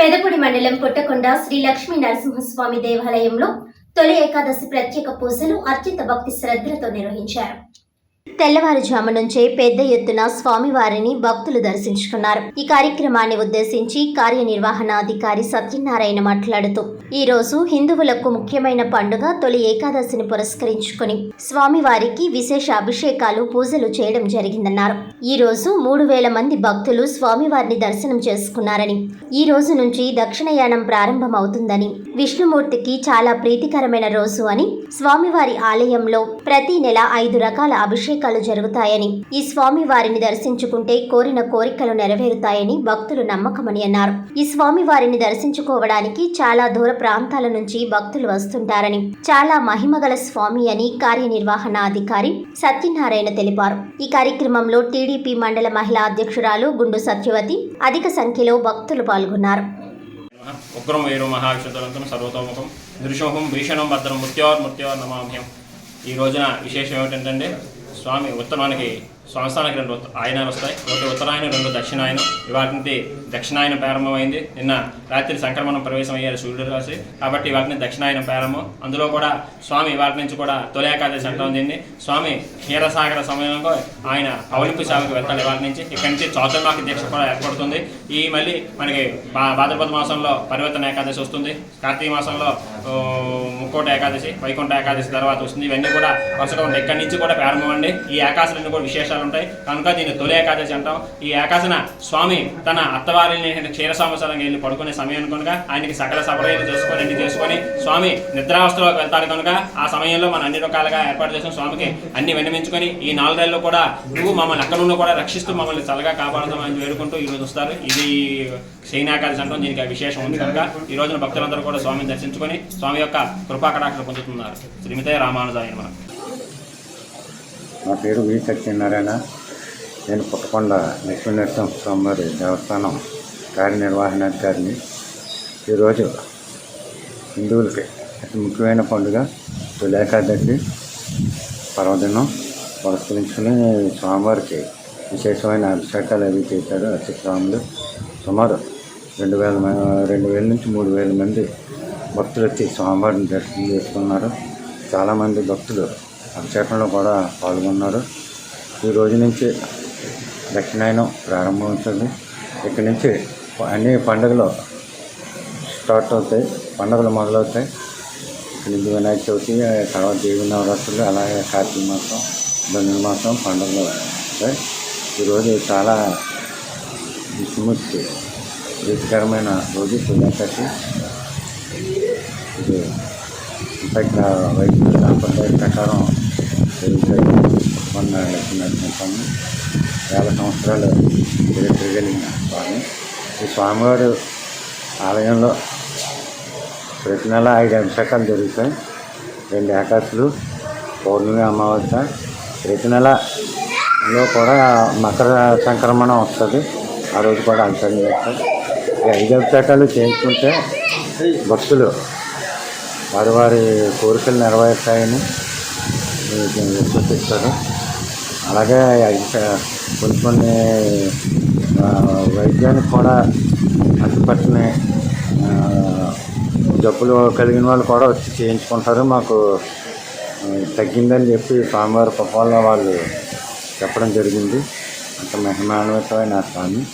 పెదపూడి మండలం పుట్టకొండ శ్రీ లక్ష్మీ నరసింహస్వామి దేవాలయంలో తొలి ఏకాదశి ప్రత్యేక పూజలు అత్యంత భక్తి శ్రద్ధలతో నిర్వహించారు. తెల్లవారుజాము నుంచే పెద్ద ఎత్తున స్వామివారిని భక్తులు దర్శించుకున్నారు. ఈ కార్యక్రమాన్ని ఉద్దేశించి కార్యనిర్వహణాధికారి సత్యనారాయణ మాట్లాడుతూ ఈ రోజు హిందువులకు ముఖ్యమైన పండుగ తొలి ఏకాదశిని పురస్కరించుకుని స్వామివారికి విశేష అభిషేకాలు పూజలు చేయడం జరిగిందన్నారు. ఈ రోజు మూడు వేల మంది భక్తులు స్వామివారిని దర్శనం చేసుకున్నారని ఈ రోజు నుంచి దక్షిణయానం ప్రారంభమవుతుందని విష్ణుమూర్తికి చాలా ప్రీతికరమైన రోజు అని స్వామివారి ఆలయంలో ప్రతి నెల ఐదు రకాల అభిషేకాలు జరుగుతాయని ఈ స్వామి వారిని దర్శించుకుంటే కోరిన కోరికలు నెరవేరుతాయని భక్తులు నమ్మకమని అన్నారు. ఈ స్వామి వారిని దర్శించుకోవడానికి చాలా దూర ప్రాంతాల నుంచి భక్తులు వస్తుంటారని చాలా మహిమగల స్వామి అని కార్యనిర్వహణ అధికారి సత్యనారాయణ తెలిపారు. ఈ కార్యక్రమంలో టీడీపీ మండల మహిళా అధ్యక్షురాలు గుండు సత్యవతి అధిక సంఖ్యలో భక్తులు పాల్గొన్నారు. ఉగ్రం వేరు మహావిష్ణుతలంతం సర్వతోముఖం దృశోహం భీషణం భద్రం మృత్యోర్ మృత్యోర్ నమామ్యం. ఈ రోజున విశేషం ఏమిటంటే స్వామి ఉత్తరానికి సంవత్సరానికి రెండు ఆయనాలు వస్తాయి. ఒకటి ఉత్తరాయణం రెండు దక్షిణాయనం ఇవాటి నుంచి దక్షిణాయనం ప్రారంభమైంది. నిన్న రాత్రి సంక్రమణం ప్రవేశం అయ్యారు సూర్యుడు రాశి. కాబట్టి వాటిని దక్షిణాయనం ప్రారంభం. అందులో కూడా స్వామి వాటి నుంచి కూడా తొలి ఏకాదశి అంటాం దీన్ని స్వామి క్షీరసాగర సమయంలో ఆయన అవలింపు సేవకు వెళ్తాడు ఇవాటి నుంచి. ఇక్కడి నుంచి చౌతర్మాకి దీక్ష కూడా ఏర్పడుతుంది. ఈ మళ్ళీ మనకి భాద్రపద మాసంలో పరివర్తన ఏకాదశి వస్తుంది. కార్తీక మాసంలో ముక్కోట ఏకాదశి వైకుంఠ ఏకాదశి తర్వాత వస్తుంది. ఇవన్నీ కూడా వరుసగా ఉంటాయి ఇక్కడి నుంచి కూడా ప్రారంభం అండి ఈ ఏకాశలన్నీ కూడా విశేషాలు ఉంటాయి. కనుక దీన్ని తొలి ఏకాదశి అంటాం. ఈ ఏకాశన స్వామి తన అత్తవారిని క్షీర సంవత్సరంగా వెళ్ళి పడుకునే సమయం కనుక ఆయనకి సకల సపర్యలు చేసుకొని అన్ని చేసుకొని స్వామి నిద్రావస్థలోకి వెళ్తాడు కనుక ఆ సమయంలో మనం అన్ని రకాలుగా ఏర్పాటు చేసిన స్వామికి అన్ని విన్నమించుకొని ఈ నాలుగేళ్ళలో కూడా నువ్వు మమ్మల్ని అక్కడ నుండి కూడా రక్షిస్తూ మమ్మల్ని చల్లగా కాపాడదామని వేడుకుంటూ ఈ రోజు వస్తారు. ఇది శయనాకాదశి అంటాం. దీనికి విశేషం ఉంది కనుక ఈ రోజున భక్తులందరూ కూడా స్వామిని దర్శించుకొని స్వామి యొక్క కృపాకటాక్షలు పొందుతున్నారు శ్రీమతే రామానుజాయన మనం నా పేరు వి సత్యనారాయణ. నేను పుట్టకొండ లక్ష్మీనరసింహ స్వామివారి దేవస్థానం కార్యనిర్వహణాధికారిని. ఈరోజు హిందువులకి అతి ముఖ్యమైన పండుగ తొలి పర్వదినం. పురస్కరించుకుని స్వామివారికి విశేషమైన అభిషేకాలు అవి చేశారు అతి స్వాములు. సుమారు రెండు వేల రెండు వేల నుంచి మూడు వేల మంది భక్తులు వచ్చి స్వామివారిని దర్శనం చేసుకున్నారు. చాలామంది భక్తులు అభిషేకంలో కూడా పాల్గొన్నారు. ఈ రోజు నుంచి దక్షిణాయనం ప్రారంభమవుతుంది ఇక్కడి నుంచి అన్ని పండుగలు స్టార్ట్ అవుతాయి. పండుగలు మొదలవుతాయి. ఇక్కడి నుంచి వినాయక చవితి తర్వాత దేవి నవరాత్రులు అలాగే కార్తీక మాసం ధనుర్మాసం పండుగలు అవుతాయి ఈరోజు చాలా విష్ణుమూర్తి రుచికరమైన రోజు. తులాకటి ఇది ఇన్ఫాక్ట్ నా వైద్యుల సాంప్రదాయ ప్రకారం జరుగుతాయి మొన్న వేల సంవత్సరాలు తిరగలిగిన స్వామి. ఈ స్వామివారు ఆలయంలో ప్రతి నెల ఐదు అభిషేకాలు జరుగుతాయి. రెండు ఏకాశులు పౌర్ణమి అమావాస్య. ప్రతి నెలలో కూడా మకర సంక్రమణం వస్తుంది. ఆ రోజు కూడా అభిషేకం చేస్తారు. ఈ ఐదు అభిషేకాలు చేయించుకుంటే భక్తులు వారి వారి కోరికలు నెరవేరుతాయని విశ్వసిస్తారు అలాగే కొన్ని కొన్ని వైద్యానికి కూడా అంతుపట్టని జబ్బులు కలిగిన వాళ్ళు కూడా వచ్చి చేయించుకుంటారు. మాకు తగ్గిందని చెప్పి స్వామివారి కృప వాళ్ళు చెప్పడం జరిగింది. అంత మహిమాన్వితమైన స్వామి.